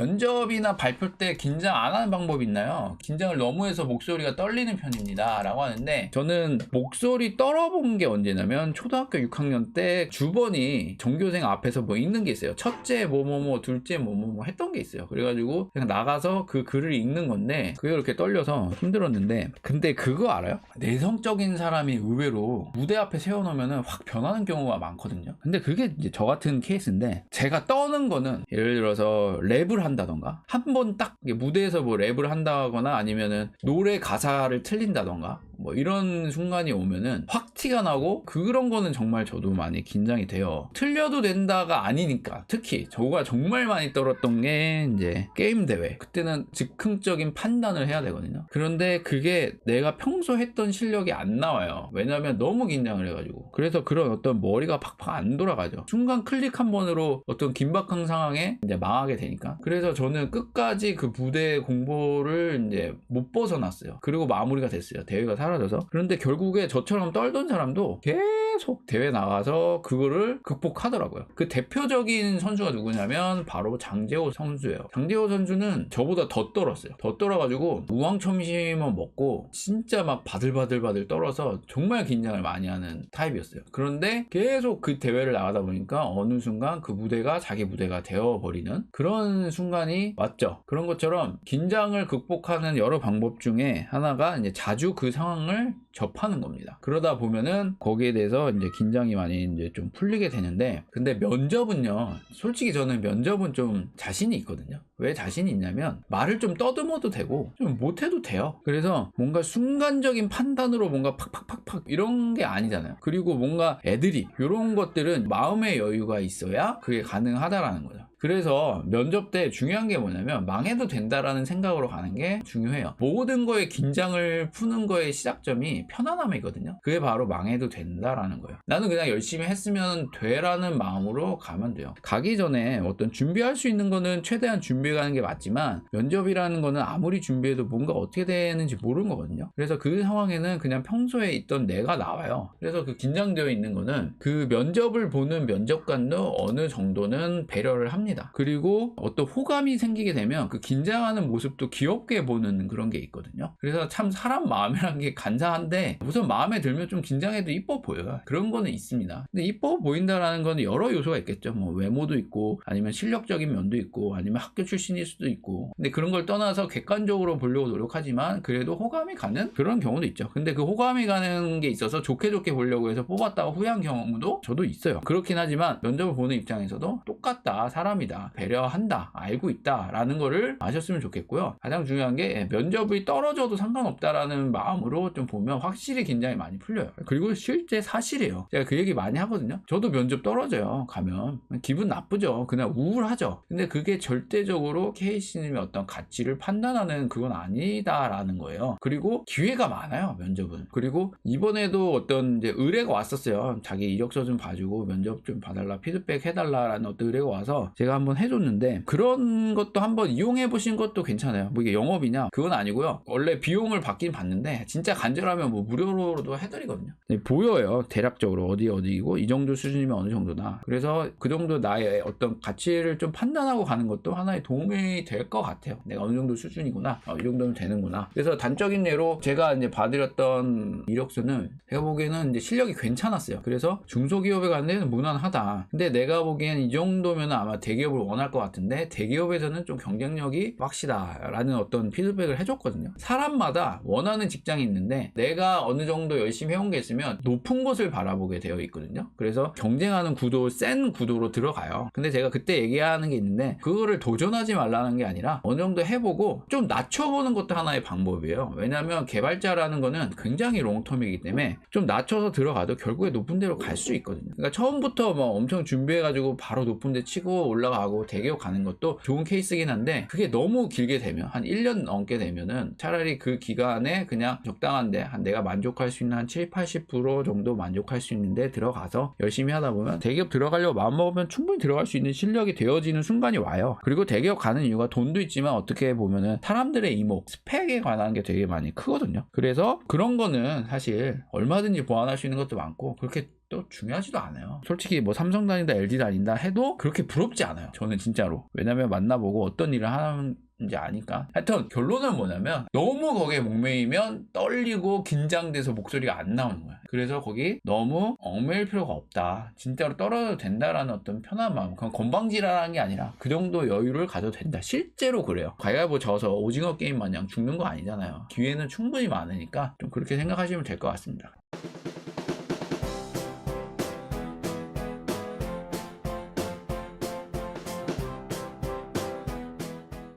면접이나 발표 때 긴장 안 하는 방법이 있나요? 긴장을 너무 해서 목소리가 떨리는 편입니다. 라고 하는데 저는 목소리 떨어본 게 언제냐면 초등학교 6학년 때 주번이 전교생 앞에서 뭐 읽는 게 있어요. 첫째 뭐뭐뭐 둘째 뭐뭐뭐 했던 게 있어요. 그래가지고 그냥 나가서 그 글을 읽는 건데 그게 그렇게 떨려서 힘들었는데 근데 그거 알아요? 내성적인 사람이 의외로 무대 앞에 세워놓으면 확 변하는 경우가 많거든요. 근데 그게 저 같은 케이스인데 제가 떠는 거는 예를 들어서 랩을 한다던가? 한 번 딱 무대에서 뭐 랩을 한다거나 아니면은 노래 가사를 틀린다던가? 뭐 이런 순간이 오면은 확 티가 나고 그런 거는 정말 저도 많이 긴장이 돼요. 틀려도 된다가 아니니까 특히 저가 정말 많이 떨었던 게 이제 게임 대회 그때는 즉흥적인 판단을 해야 되거든요. 그런데 그게 내가 평소 했던 실력이 안 나와요. 왜냐면 너무 긴장을 해가지고 그래서 그런 어떤 머리가 팍팍 안 돌아가죠. 순간 클릭 한 번으로 어떤 긴박한 상황에 이제 망하게 되니까 그래서 저는 끝까지 그 무대 공부를 이제 못 벗어났어요. 그리고 마무리가 됐어요. 대회가 사라져서. 그런데 결국에 저처럼 떨던 사람도 계속 대회 나가서 그거를 극복하더라고요. 그 대표적인 선수가 누구냐면 바로 장재호 선수예요. 장재호 선수는 저보다 더 떨었어요. 더 떨어가지고 우왕첨심을 먹고 진짜 막 바들바들바들 떨어서 정말 긴장을 많이 하는 타입이었어요. 그런데 계속 그 대회를 나가다 보니까 어느 순간 그 무대가 자기 무대가 되어버리는 그런 순간이 왔죠. 그런 것처럼 긴장을 극복하는 여러 방법 중에 하나가 이제 자주 그 상황을 접하는 겁니다. 그러다 보면은 거기에 대해서 이제 긴장이 많이 이제 좀 풀리게 되는데 근데 면접은요. 솔직히 저는 면접은 좀 자신이 있거든요. 왜 자신이 있냐면 말을 좀 떠듬어도 되고 좀 못해도 돼요. 그래서 뭔가 순간적인 판단으로 뭔가 팍팍팍팍 이런 게 아니잖아요. 그리고 뭔가 애들이 이런 것들은 마음의 여유가 있어야 그게 가능하다라는 거죠. 그래서 면접 때 중요한 게 뭐냐면 망해도 된다라는 생각으로 가는 게 중요해요. 모든 거에 긴장을 푸는 거의 시작점이 편안함이거든요. 그게 바로 망해도 된다라는 거예요. 나는 그냥 열심히 했으면 돼라는 마음으로 가면 돼요. 가기 전에 어떤 준비할 수 있는 거는 최대한 준비해 가는 게 맞지만 면접이라는 거는 아무리 준비해도 뭔가 어떻게 되는지 모르는 거거든요. 그래서 그 상황에는 그냥 평소에 있던 내가 나와요. 그래서 그 긴장되어 있는 거는 그 면접을 보는 면접관도 어느 정도는 배려를 합니다. 그리고 어떤 호감이 생기게 되면 그 긴장하는 모습도 귀엽게 보는 그런 게 있거든요. 그래서 참 사람 마음이라는 게 간사한데 우선 마음에 들면 좀 긴장해도 이뻐 보여요. 그런 거는 있습니다. 근데 이뻐 보인다라는 거는 여러 요소가 있겠죠. 뭐 외모도 있고 아니면 실력적인 면도 있고 아니면 학교 출신일 수도 있고 근데 그런 걸 떠나서 객관적으로 보려고 노력하지만 그래도 호감이 가는 그런 경우도 있죠. 근데 그 호감이 가는 게 있어서 좋게 좋게 보려고 해서 뽑았다가 후회한 경우도 저도 있어요. 그렇긴 하지만 면접을 보는 입장에서도 똑같다. 사람 이다. 배려한다. 알고 있다. 라는 거를 아셨으면 좋겠고요. 가장 중요한 게 면접이 떨어져도 상관없다라는 마음으로 좀 보면 확실히 긴장이 많이 풀려요. 그리고 실제 사실이에요. 제가 그 얘기 많이 하거든요. 저도 면접 떨어져요. 가면. 기분 나쁘죠. 그냥 우울하죠. 근데 그게 절대적으로 K씨님의 어떤 가치를 판단하는 그건 아니다라는 거예요. 그리고 기회가 많아요. 면접은. 그리고 이번에도 어떤 이제 의뢰가 왔었어요. 자기 이력서 좀 봐주고 면접 좀 봐달라, 피드백 해달라라는 어떤 의뢰가 와서 제가 한번 해줬는데 그런 것도 한번 이용해 보신 것도 괜찮아요. 뭐 이게 영업이냐? 그건 아니고요. 원래 비용을 받긴 받는데 진짜 간절하면 뭐 무료로도 해드리거든요. 네, 보여요. 대략적으로 어디 어디이고 이 정도 수준이면 어느 정도나. 그래서 그 정도 나의 어떤 가치를 좀 판단하고 가는 것도 하나의 도움이 될 것 같아요. 내가 어느 정도 수준이구나. 어, 이 정도면 되는구나. 그래서 단적인 예로 제가 이제 봐드렸던 이력서는 제가 보기에는 이제 실력이 괜찮았어요. 그래서 중소기업에 가는 데는 무난하다. 근데 내가 보기엔 이 정도면 아마 대기업을 원할 것 같은데 대기업에서는 좀 경쟁력이 빡시다라는 어떤 피드백을 해줬거든요. 사람마다 원하는 직장이 있는데 내가 어느 정도 열심히 해온 게 있으면 높은 곳을 바라보게 되어 있거든요. 그래서 경쟁하는 구도, 센 구도로 들어가요. 근데 제가 그때 얘기하는 게 있는데 그거를 도전하지 말라는 게 아니라 어느 정도 해보고 좀 낮춰보는 것도 하나의 방법이에요. 왜냐하면 개발자라는 거는 굉장히 롱텀이기 때문에 좀 낮춰서 들어가도 결국에 높은 데로 갈 수 있거든요. 그러니까 처음부터 뭐 엄청 준비해가지고 바로 높은 데 치고 올라 가고 대기업 가는 것도 좋은 케이스긴 한데 그게 너무 길게 되면 한 1년 넘게 되면은 차라리 그 기간에 그냥 적당한데 한 내가 만족할 수 있는 한 7, 80% 정도 만족할 수 있는데 들어가서 열심히 하다 보면 대기업 들어가려고 마음먹으면 충분히 들어갈 수 있는 실력이 되어지는 순간이 와요. 그리고 대기업 가는 이유가 돈도 있지만 어떻게 보면은 사람들의 이목, 스펙에 관한 게 되게 많이 크거든요. 그래서 그런 거는 사실 얼마든지 보완할 수 있는 것도 많고 그렇게 또 중요하지도 않아요. 솔직히 뭐 삼성 다닌다, LG 다닌다 해도 그렇게 부럽지 않아요. 저는 진짜로. 왜냐면 만나보고 어떤 일을 하는지 아니까. 하여튼 결론은 뭐냐면 너무 거기에 목매이면 떨리고 긴장돼서 목소리가 안 나오는 거야. 그래서 거기 너무 얽매일 필요가 없다. 진짜로 떨어져도 된다라는 어떤 편한 마음. 그건 건방지라는 게 아니라 그 정도 여유를 가져도 된다. 실제로 그래요. 가위바위보 져서 오징어 게임 마냥 죽는 거 아니잖아요. 기회는 충분히 많으니까 좀 그렇게 생각하시면 될 것 같습니다.